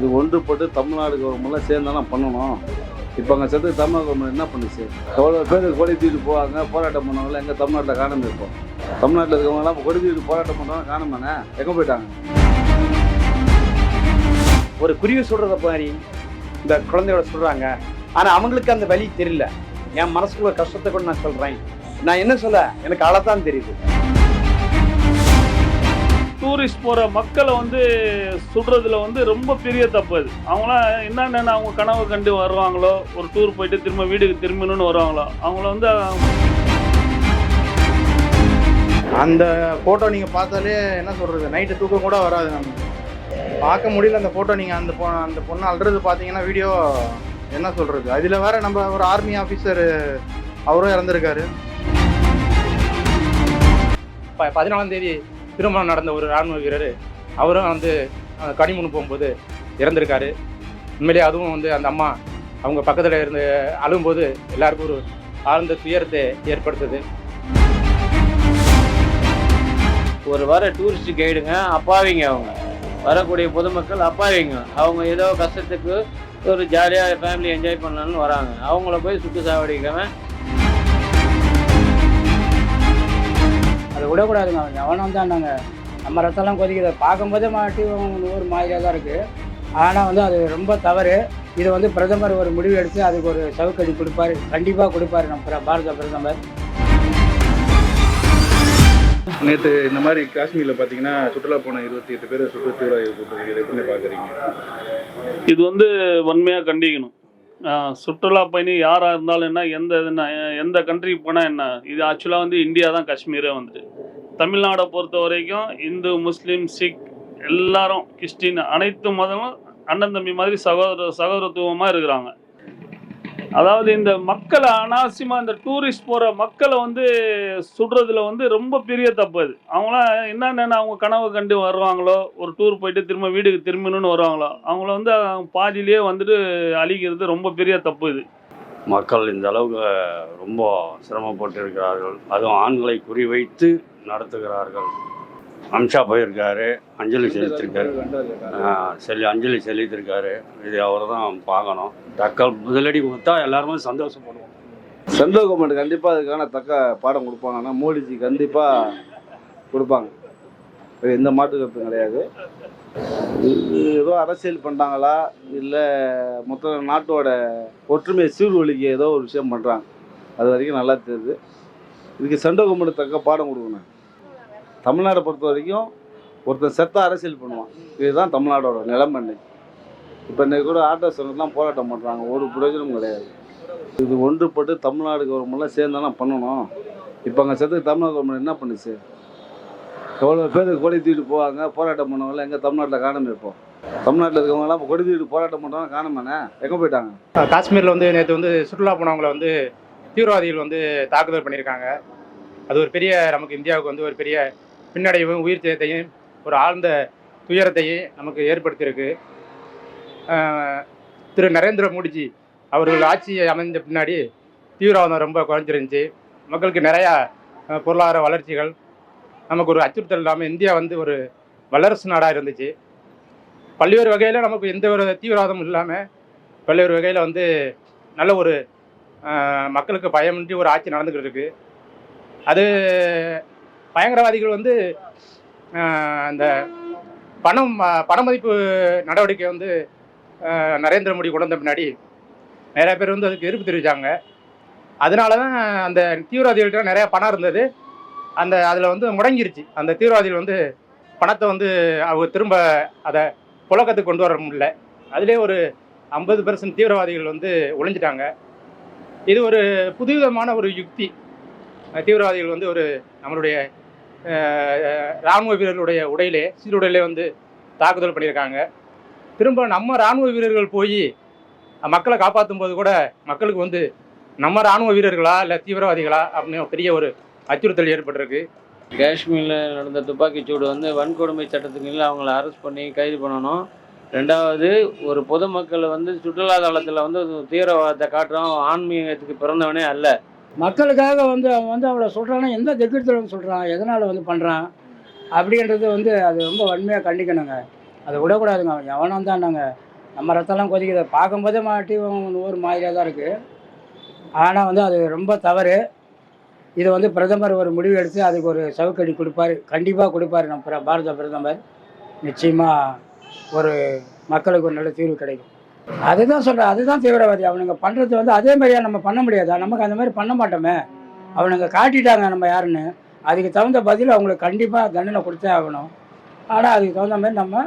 இது ஒன்றுபட்டு தமிழ்நாடு கவர்மெண்ட்லாம் சேர்ந்தாலும் பண்ணணும். இப்போ அங்கே சேர்த்து தமிழ்நாடு கவர்மெண்ட் என்ன பண்ணுச்சு? எவ்வளோ பேர் கொடி தூக்கிட்டு போவாங்க போராட்டம் பண்ணவங்கள எங்கே தமிழ்நாட்டில் காணாமல் இருப்போம் தமிழ்நாட்டில் இருக்கவங்கலாம் கொடி தூக்கிட்டு போராட்டம் பண்ணுறவங்க காணாமாங்க எங்கே போயிட்டாங்க? ஒரு குருவி சொல்கிறத மாதிரி இந்த குழந்தையோட சொல்கிறாங்க ஆனால் அவங்களுக்கு அந்த வலி தெரியல. என் மனசுக்குள்ள கஷ்டத்தை கூட நான் சொல்கிறேன் நான் என்ன சொல்ல? எனக்கு அழத்தான் தெரியுது. டூரிஸ்ட் போகிற மக்களை வந்து சுடுறதுல வந்து ரொம்ப பெரிய தப்பு அது. அவங்களாம் என்னென்ன அவங்க கனவு கண்டு வருவாங்களோ ஒரு டூர் போயிட்டு திரும்ப வீட்டுக்கு திரும்பணும்னு வருவாங்களோ அவங்கள வந்து அந்த ஃபோட்டோ நீங்கள் பார்த்தாலே என்ன சொல்கிறது நைட்டு தூக்கம் கூட வராது நமக்கு. பார்க்க முடியல அந்த ஃபோட்டோ நீங்கள் அந்த பொ அந்த பொண்ணு அல்றது பார்த்தீங்கன்னா வீடியோ என்ன சொல்கிறது அதில் வேற நம்ம ஒரு ஆர்மி ஆஃபீஸர் அவரும் இறந்துருக்காரு. ப பதினாலாம் தேதி திருமணம் நடந்த ஒரு ராணுவ வீரர் அவரும் வந்து கனிமுனு கனிமுன்னு போகும்போது இறந்திருக்காரு. உண்மையிலே அதுவும் வந்து அந்த அம்மா அவங்க பக்கத்தில் இருந்து அழுகும்போது எல்லாருக்கும் ஒரு ஆழ்ந்த துயரத்தை ஏற்படுத்துது. ஒரு வர டூரிஸ்ட் கைடுங்க அப்பாவிங்க அவங்க. வரக்கூடிய பொதுமக்கள் அப்பாவிங்க. அவங்க ஏதோ கஷ்டத்துக்கு ஒரு ஜாலியாக ஃபேமிலி என்ஜாய் பண்ணலான்னு வராங்க. அவங்கள போய் சுட்டு சாவடிக்காம அதை விடக்கூடாதுங்க. அவன் எவனும் தான் நாங்கள் நம்ம ரத்தம்லாம் கொதிக்குது. பார்க்கும்போதே மாட்டி ஒரு மாதிரியாக தான் இருக்குது ஆனால் வந்து அது ரொம்ப தவறு. இது வந்து பிரதமர் ஒரு முடிவு எடுத்து அதுக்கு ஒரு சவுக்கடி கொடுப்பாரு. கண்டிப்பாக கொடுப்பாரு நம்ம பிர- பாரத பிரதமர். நேற்று இந்த மாதிரி காஷ்மீரில் பார்த்தீங்கன்னா சுற்றுலா போன இருபத்தி எட்டு பேர் சுற்றுச்சூழல் எப்படி பார்க்குறீங்க இது வந்து வன்மையாக கண்டிக்கணும். சுற்றுலா பயணி யாராக இருந்தாலும் என்ன எந்த இதுனா எந்த கண்ட்ரிக்கு போனால் என்ன? இது ஆக்சுவலாக வந்து இந்தியா தான் காஷ்மீரே வந்துட்டு. தமிழ்நாடை பொறுத்த வரைக்கும் இந்து முஸ்லீம் சிக் எல்லாரும் கிறிஸ்டின் அனைத்து மதமும் அண்ணன் தம்பி மாதிரி சகோதர சகோதரத்துவமாக இருக்கிறாங்க. அதாவது இந்த மக்களை அனாவசியமாக இந்த டூரிஸ்ட் போகிற மக்களை வந்து சுடுறதுல வந்து ரொம்ப பெரிய தப்பு அது. அவங்களாம் என்னென்ன அவங்க கனவு கண்டு வருவாங்களோ ஒரு டூர் போயிட்டு திரும்ப வீடுக்கு திரும்பணும்னு வருவாங்களோ அவங்கள வந்து பாதியிலேயே வந்துட்டு அழிக்கிறது ரொம்ப பெரிய தப்பு இது. மக்கள் இந்த அளவுக்கு ரொம்ப சிரமப்பட்டு இருக்கிறார்கள் அதுவும் ஆண்களை குறிவைத்து நடத்துகிறார்கள். அம்ஷா போயிருக்காரு அஞ்சலி செலுத்திருக்காரு. செல்லி அஞ்சலி செலுத்திருக்காரு. இது அவர் தான் பார்க்கணும். தக்கல் முதலடி கொடுத்தா எல்லாருமே சந்தோஷப்படுவோம் சென்ட்ரல் கவர்மெண்ட் கண்டிப்பாக அதுக்கான தக்க பாடம் கொடுப்பாங்கன்னா மோடிஜி கண்டிப்பாக கொடுப்பாங்க. எந்த மாற்று கருத்தும் கிடையாது. ஏதோ அரசியல் பண்ணுறாங்களா இல்லை மொத்த நாட்டோட ஒற்றுமையை சீர்குலைக்க ஏதோ ஒரு விஷயம் பண்ணுறாங்க அது வரைக்கும் நல்லா தெரியுது. இதுக்கு சென்ட்ரல் கவர்மெண்ட் தக்க பாடம் கொடுக்கணும். தமிழ்நாடை பொறுத்த வரைக்கும் ஒருத்தன் செத்தா அரசியல் பண்ணுவான். இதுதான் தமிழ்நாடோட நிலைமை இன்னைக்கு. இப்போ இன்னைக்கு கூட ஆட்டோ சங்கம்லாம் போராட்டம் பண்ணுறாங்க ஒரு பிரயோஜனமும் கிடையாது. இது ஒன்றுபட்டு தமிழ்நாடு கவர்மெண்ட்லாம் சேர்ந்தாலும் பண்ணணும். இப்போ அங்கே சேர்த்து தமிழ்நாடு கவர்மெண்ட் என்ன பண்ணுச்சு? எவ்வளோ பேர் கொடி தூக்கிட்டு போவாங்க போராட்டம் பண்ணவங்களாம் எங்கே தமிழ்நாட்டில் காணாமல் இருப்போம் தமிழ்நாட்டில் இருக்கவங்களாம் கொடி தூக்கிட்டு போராட்டம் பண்ணுறாங்க காணமானே? எங்கே போயிட்டாங்க? காஷ்மீரில் வந்து நேற்று வந்து சுற்றுலா போனவங்களை வந்து தீவிரவாதிகள் வந்து தாக்குதல் பண்ணியிருக்காங்க. அது ஒரு பெரிய நமக்கு இந்தியாவுக்கு வந்து ஒரு பெரிய பின்னடைவும் உயிர் சேதத்தையும் ஒரு ஆழ்ந்த துயரத்தையும் நமக்கு ஏற்படுத்தியிருக்கு. திரு நரேந்திர மோடிஜி அவர்கள் ஆட்சி அமைந்த பின்னாடி தீவிரவாதம் ரொம்ப குறைஞ்சிருந்துச்சு. மக்களுக்கு நிறையா பொருளாதார வளர்ச்சிகள் நமக்கு ஒரு அச்சுறுத்தல் இல்லாமல் இந்தியா வந்து ஒரு வல்லரசு நாடாக இருந்துச்சு. பல்வேறு வகையில் நமக்கு எந்த ஒரு தீவிரவாதமும் இல்லாமல் பல்வேறு வகையில் வந்து நல்ல ஒரு மக்களுக்கு பயமின்றி ஒரு ஆட்சி நடந்துக்கிட்டு இருக்குது அது பயங்கரவாதிகள் வந்து அந்த பணம் பணமதிப்பு பண மதிப்பு நடவடிக்கை வந்து நரேந்திர மோடி கொண்டு வந்த பின்னாடி நிறைய பேர் வந்து அதுக்கு எதிர்ப்பு தெரிவித்தாங்க அதனால தான் அந்த தீவிரவாதிகள்கிட்ட நிறையா பணம் இருந்தது. அந்த அதில் வந்து முடங்கிருச்சு. அந்த தீவிரவாதிகள் வந்து பணத்தை வந்து அவங்க திரும்ப அதை புழக்கத்துக்கு கொண்டு வர முடியல. அதிலே ஒரு ஐம்பது பெர்சன்ட் தீவிரவாதிகள் வந்து ஒளிஞ்சிட்டாங்க. இது ஒரு புதுவிதமான ஒரு யுக்தி. தீவிரவாதிகள் வந்து ஒரு நம்மளுடைய இராணுவ ராணுவ வீரர்களுடைய உடையிலே சீருடையிலே வந்து தாக்குதல் பண்ணியிருக்காங்க. திரும்ப நம்ம ராணுவ வீரர்கள் போய் மக்களை காப்பாற்றும் போது கூட மக்களுக்கு வந்து நம்ம ராணுவ வீரர்களா இல்லை தீவிரவாதிகளா அப்படின்னு பெரிய ஒரு அச்சுறுத்தல் ஏற்பட்டிருக்கு. காஷ்மீரில் நடந்த துப்பாக்கிச்சூடு வந்து வன்கொடுமை சட்டத்துக்கு கீழ அவங்கள அரெஸ்ட் பண்ணி கைது பண்ணணும். ரெண்டாவது ஒரு பொதுமக்கள் வந்து சுற்றுலா தளத்தில் வந்து தீவிரவாதத்தை காட்டுறோம். ஆன்மீகத்துக்கு பிறந்தவனே அல்ல. மக்களுக்காக வந்து அவன் வந்து அவளை சொல்கிறான்னா எந்த திட்டத்தில் சொல்கிறான் எதனால் வந்து பண்ணுறான் அப்படின்றது வந்து அது ரொம்ப வன்மையாக கண்டிக்கணுங்க. அதை விடக்கூடாதுங்க அவன் எவனும் தான் நாங்கள் நம்ம ரத்தம்லாம் கொதிக்குது. பார்க்கும்போதே மாட்டி ஒரு மாதிரியாக தான் இருக்குது ஆனால் வந்து அது ரொம்ப தவறு. இது வந்து பிரதமர் ஒரு முடிவு எடுத்து அதுக்கு ஒரு சவுக்கடி கொடுப்பாரு. கண்டிப்பாக கொடுப்பாரு நம்ம பிர- பாரத பிரதமர். நிச்சயமாக ஒரு மக்களுக்கு ஒரு நல்ல தீர்வு கிடைக்கும். அதுதான் சொல்கிறேன் அதுதான் தீவிரவாதி. அவனுங்க பண்ணுறது வந்து அதே மாதிரியா நம்ம பண்ண முடியாதா? நமக்கு அந்த மாதிரி பண்ண மாட்டோமே. அவனுங்க காட்டிட்டாங்க நம்ம யாருன்னு. அதுக்கு தகுந்த பதில் அவங்களுக்கு கண்டிப்பாக தண்டனை கொடுத்தே ஆகணும். ஆனால் அதுக்கு தகுந்த மாதிரி நம்ம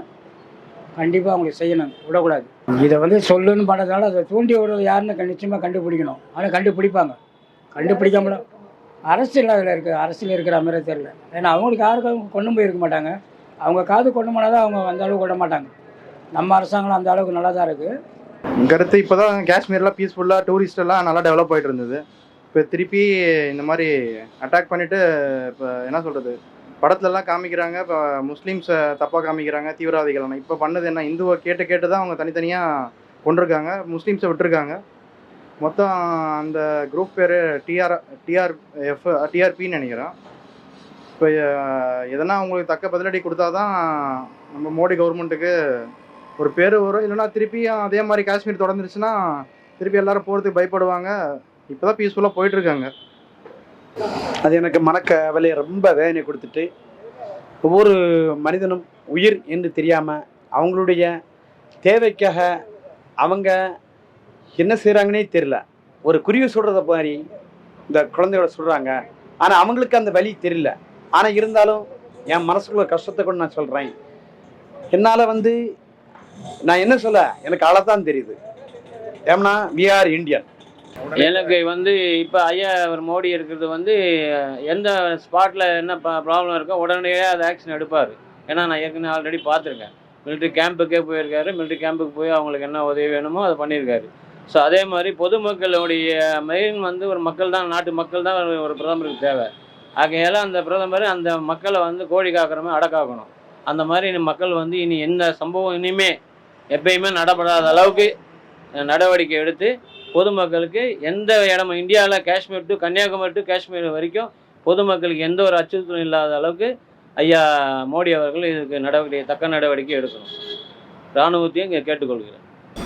கண்டிப்பாக அவங்களுக்கு செய்யணும். விடக்கூடாது. இதை வந்து சொல்லுன்னு பண்ணதால அதை தூண்டி விடுறது யாருன்னு நிச்சயமாக கண்டுபிடிக்கணும். ஆனால் கண்டுபிடிப்பாங்க. கண்டுபிடிக்காமல அரசியல் அதில் இருக்குது அரசியல் இருக்கிற மாதிரி தெரியல. ஏன்னா அவங்களுக்கு யாருக்கும் கொண்டு போய் இருக்க மாட்டாங்க. அவங்க காது கொண்டு போனால் தான் அவங்க அந்த அளவுக்கு விட மாட்டாங்க. நம்ம அரசாங்கம் அந்த அளவுக்கு நல்லா தான் இருக்குது இங்க அடுத்து இப்போ தான் காஷ்மீர்லாம் பீஸ்ஃபுல்லாக டூரிஸ்டெல்லாம் நல்லா டெவலப் ஆகிட்டு இருந்தது இப்போ திருப்பி இந்த மாதிரி அட்டாக் பண்ணிட்டு இப்போ என்ன சொல்கிறது படத்துலலாம் காமிக்கிறாங்க இப்போ முஸ்லீம்ஸை தப்பாக காமிக்கிறாங்க தீவிரவாதிகள். இப்போ பண்ணது என்ன? இந்துவை கேட்டு கேட்டு தான் அவங்க தனித்தனியாக கொண்டிருக்காங்க முஸ்லீம்ஸை விட்டுருக்காங்க. மொத்தம் அந்த குரூப் பேர் டிஆர் டிஆர் எஃப் டிஆர்பின்னு நினைக்கிறேன். இப்போ எதனா அவங்களுக்கு தக்க பதிலடி கொடுத்தா தான் நம்ம மோடி கவர்மெண்ட்டுக்கு ஒரு பேர் வரும். இல்லைன்னா திருப்பியும் அதே மாதிரி காஷ்மீர் தொடர்ந்துருச்சுன்னா திருப்பி எல்லாரும் போகிறதுக்கு பயப்படுவாங்க. இப்போ தான் பீஸ்ஃபுல்லாக போயிட்டுருக்காங்க. அது எனக்கு மனக்கவலையை ரொம்ப வேதனை கொடுத்துட்டு ஒவ்வொரு மனிதனும் உயிர் என்று தெரியாமல் அவங்களுடைய தேவைக்காக அவங்க என்ன செய்கிறாங்கன்னே தெரில ஒரு குருவி சொல்கிறத மாதிரி இந்த குழந்தையோட சொல்கிறாங்க ஆனால் அவங்களுக்கு அந்த வலி தெரியல. ஆனால் இருந்தாலும் என் மனசுக்குள்ள கஷ்டத்தை கூட நான் சொல்கிறேன் என்னால் வந்து நான் என்ன சொல்ல? எனக்கு அழத்தான் தெரியுது. ஏம்னா வி ஆர் இந்தியன் எனக்கு வந்து இப்போ ஐயா அவர் மோடி இருக்கிறது வந்து எந்த ஸ்பாட்டில் என்ன ப்ராப்ளம் இருக்கோ உடனடியாக அதை ஆக்ஷன் எடுப்பார். ஏன்னா நான் ஏற்கனவே ஆல்ரெடி பார்த்துருக்கேன். மிலிட்ரி கேம்புக்கே போயிருக்காரு. மிலிட்ரி கேம்புக்கு போய் அவங்களுக்கு என்ன உதவி வேணுமோ அதை பண்ணியிருக்காரு. ஸோ அதே மாதிரி பொதுமக்களுடைய மெயின் வந்து ஒரு மக்கள் தான் நாட்டு மக்கள் தான் ஒரு- பிரதமருக்கு தேவை. ஆகையால அந்த பிரதமர் அந்த மக்களை வந்து கோழி காக்கிற மாதிரி அடக்காக்கணும். அந்த மாதிரி மக்கள் வந்து இனி எந்த சம்பவம் இனிமே எப்பயுமே நடப்படாத அளவுக்கு நடவடிக்கை எடுத்து பொதுமக்களுக்கு எந்த இடமும் இந்தியாவில் காஷ்மீர் டு கன்னியாகுமரி டு காஷ்மீர் வரைக்கும் பொதுமக்களுக்கு எந்த ஒரு அச்சுறுத்தலும் இல்லாத அளவுக்கு ஐயா மோடி அவர்கள் இதுக்கு நடவடிக்கை தக்க நடவடிக்கை எடுக்கணும். இராணுவத்தையும் இங்கே கேட்டுக்கொள்கிறேன்.